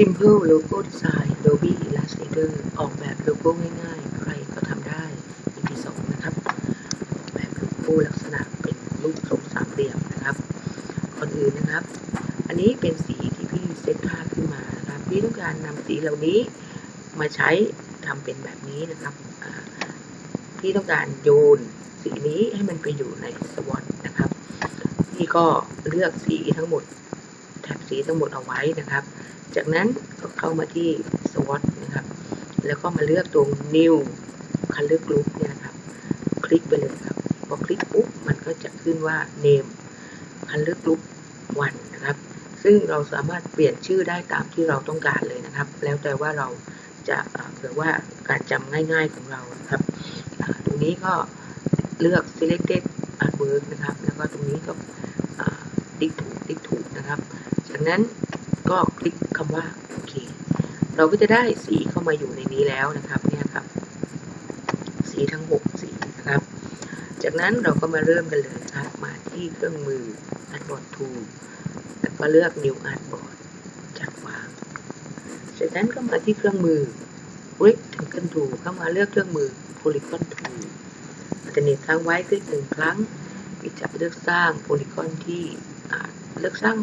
Simple Logo Design Adobe Illustrator ออกแบบโลโก้ง่ายๆ ใครก็ทำได้ EP สองนะครับออกแบบโลโก้ลักษณะเป็นรูปทรงสามเหลี่ยมนะครับก่อนอื่นนะครับ อันนี้เป็นสีที่พี่เซตค่าขึ้นมานะครับพี่ต้องการนำสีเหล่านี้มาใช้ทำเป็นแบบนี้นะครับพี่ต้องการโยนสีนี้ให้มันไปอยู่ในสวอตนะครับ พี่ก็เลือกสีทั้งหมด แถบสีทั้งหมดเอาไว้นะครับ จากนั้นก็เข้ามาที่ SWOT นะครับ แล้วก็มาเลือกตรง New Color Group เนี่ยนะครับ คลิกไปเลยครับ พอคลิกปุ๊บมันก็จะขึ้นว่า Name Color Group 1นะครับ ซึ่งเราสามารถเปลี่ยนชื่อได้ตามที่เราต้องการเลยนะครับ แล้วแต่ว่าเราจะเผื่อว่าการจำง่ายๆของเราครับ ตรงนี้ก็เลือก Selected Artwork นะครับ แล้วก็ตรงนี้ก็ติ๊กถูกติ๊กถูกนะครับ จากนั้นก็คลิกคำว่าโอเค เราก็จะได้สีเข้ามาอยู่ในนี้แล้วนะครับเนี่ยครับ สีทั้ง 6 สีนะครับ จากนั้นเราก็มาเริ่มกันเลยนะครับ มาที่เครื่องมือ Artboard Tool แล้วก็เลือก New Artboard จากวางจากนั้นก็มาที่เครื่องมือ Rectangle Tool เข้ามาเลือกเครื่องมือ Polygon Tool อัลเทอร์เนทค้างไว้คลิกหนึ่งครั้งพี่จะเลือกสร้างโพลีกอนที่เลือกสร้าง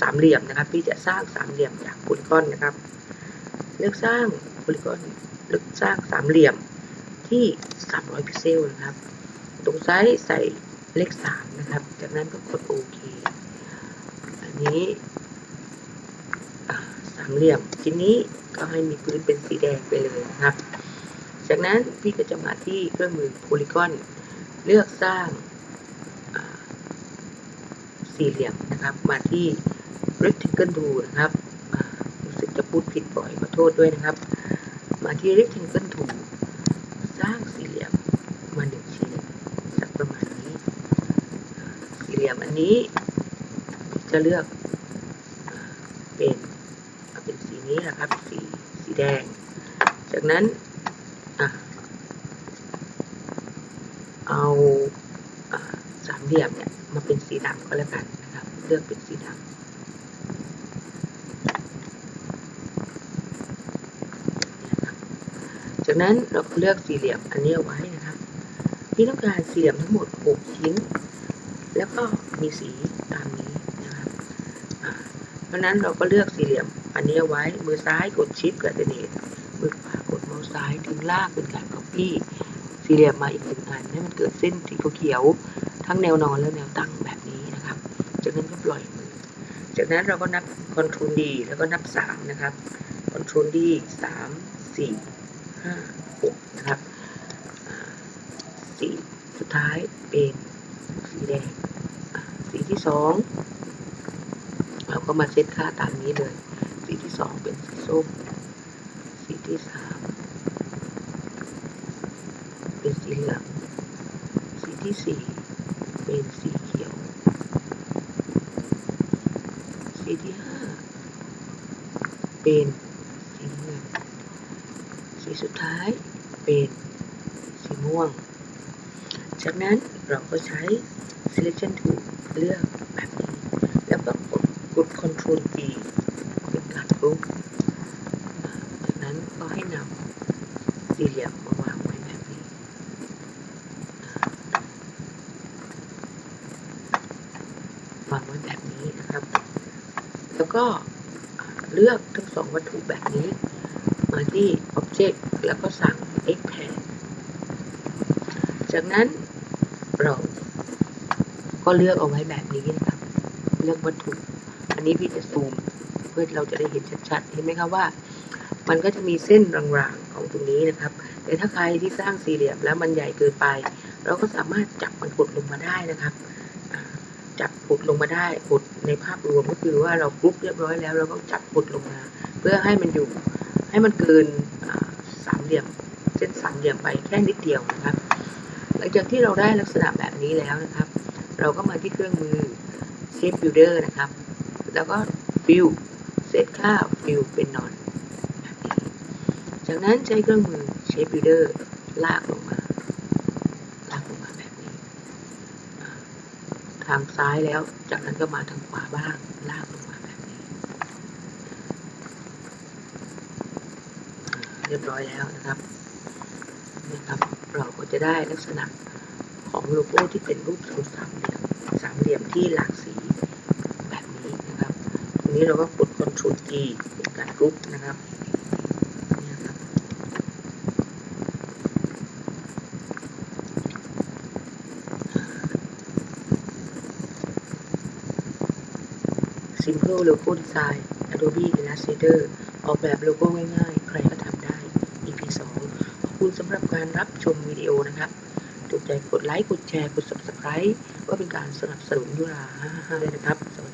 สามเหลี่ยมนะครับ พี่จะสร้างสามเหลี่ยมจากโพลีกอนนะครับ เลือกสร้างโพลีกอนเลือกสร้างสามเหลี่ยมที่ 300 พิกเซลนะครับ ตรงซ้ายใส่เลข 3 นะครับ จากนั้นก็กดโอเค อันนี้สามเหลี่ยมชิ้นนี้ก็ให้มีพื้นเป็นสีแดงไปเลยนะครับ จากนั้นพี่ก็จะมาที่เครื่องมือโพลีกอนเลือกสร้างสี่เหลี่ยมนะครับ มาที่ rectangle tool นะครับรู้สึกจะพูดผิดบ่อยขอโทษด้วยนะครับ มาที่ rectangle tool สร้างสี่เหลี่ยมมาหนึ่งชิ้นสักประมาณนี้ สี่เหลี่ยมอันนี้จะเลือกเป็นเป็นสีนี้นะครับ สีสีแดง จากนั้นอเอาอ่าสามเหลี่ยมเนี่ยมาเป็นสีดำก็แล้วกันนะครับ เลือกเป็นสีดำนะครับ จากนั้นเราเลือกสี่เหลี่ยมอันนี้เอาไว้นะครับพี่ต้องการสี่เหลี่ยมทั้งหมดหกชิ้น แล้วก็มีสีตามนี้นะครับเพราะนั้นเราก็เลือกสี่เหลี่ยมอันนี้เอาไว้มือซ้ายกดชิปกับเดเนตมือขวากดเมาส์ซ้ายดึงลากเป็นการ copy สี่เหลี่ยมมาอีกหนึ่งอันให้มันเกิดเส้นสีเขียวทั้งแนวนอนและแนวตั้งแบบนี้นะครับ จากนั้นก็ปล่อยมือ จากนั้นเราก็นับ Ctrl D แล้วก็นับสามนะครับ Ctrl D สามสี่ ห้าหกนะครับสีสุดท้ายเป็นสีแดงสีที่สองเราก็มาเซตค่าตามนี้เลย สีที่สองเป็นสีส้มสีที่สามเป็นสีเหลืองสีที่สี่เป็นสีเขียว สีที่ห้าเป็น สีสุดท้ายเป็นสีม่วง จากนั้นเราก็ใช้ selection tool เลือกแบบนี้ แล้วก็กดกด control G เป็นการรูปอ่าจากนั้นก็ให้นำสี่เหลี่ยมมาวางไว้แบบนี้ วางไว้แบบนี้นะครับ แล้วก็เลือกทั้งสองวัตถุแบบนี้ มาที่ Object แล้วก็สั่ง Expand จากนั้นเราก็เลือกเอาไว้แบบนี้นะครับ เลือกวัตถุ อันนี้พี่จะซูม เพื่อเราจะได้เห็นชัดๆ เห็นไหมครับว่า มันก็จะมีเส้นรางๆของตรงนี้นะครับ แต่ถ้าใครที่สร้างสี่เหลี่ยมแล้วมันใหญ่เกินไป เราก็สามารถจับมันกดลงมาได้นะครับ จับกดลงมาได้กดในภาพรวมก็คือว่าเรากรุ๊ปเรียบร้อยแล้ว เราก็จับกดลงมา เพื่อให้มันอยู่ ให้มันเกินสามเหลี่ยมเส้นสามเหลี่ยมไปแค่นิดเดียวนะครับ หลังจากที่เราได้ลักษณะแบบนี้แล้วนะครับ เราก็มาที่เครื่องมือ Shape Builder นะครับ แล้วก็ Fill เซตค่า Fill เป็นนอนจากนั้นใช้เครื่องมือ Shape Builder ลากลงมา ลากลงมาแบบนี้ ทางซ้ายแล้ว จากนั้นก็มาทางขวาบ้าง ลากลงมาแบบนี้ เรียบร้อยแล้วนะครับนะครับ เราก็จะได้ลักษณะของโลโก้ที่เป็นรูปทรงสามเหลี่ยมสามเหลี่ยมที่หลากสีแบบนี้นะครับทีนี้เราก็กด Ctrl T เป็นการกรุ๊ปนะครับเนี่ยครับ Simple Logo Design Adobe Illustrator ออกแบบโลโก้ง่ายๆ ใครก็ทำ คุณสำหรับการรับชมวิดีโอนะครับถูกใจกดไลค์ กดแชร์ กด Subscribe ว่าเป็นการสนับสนุนยุรา55เลยนะครับสว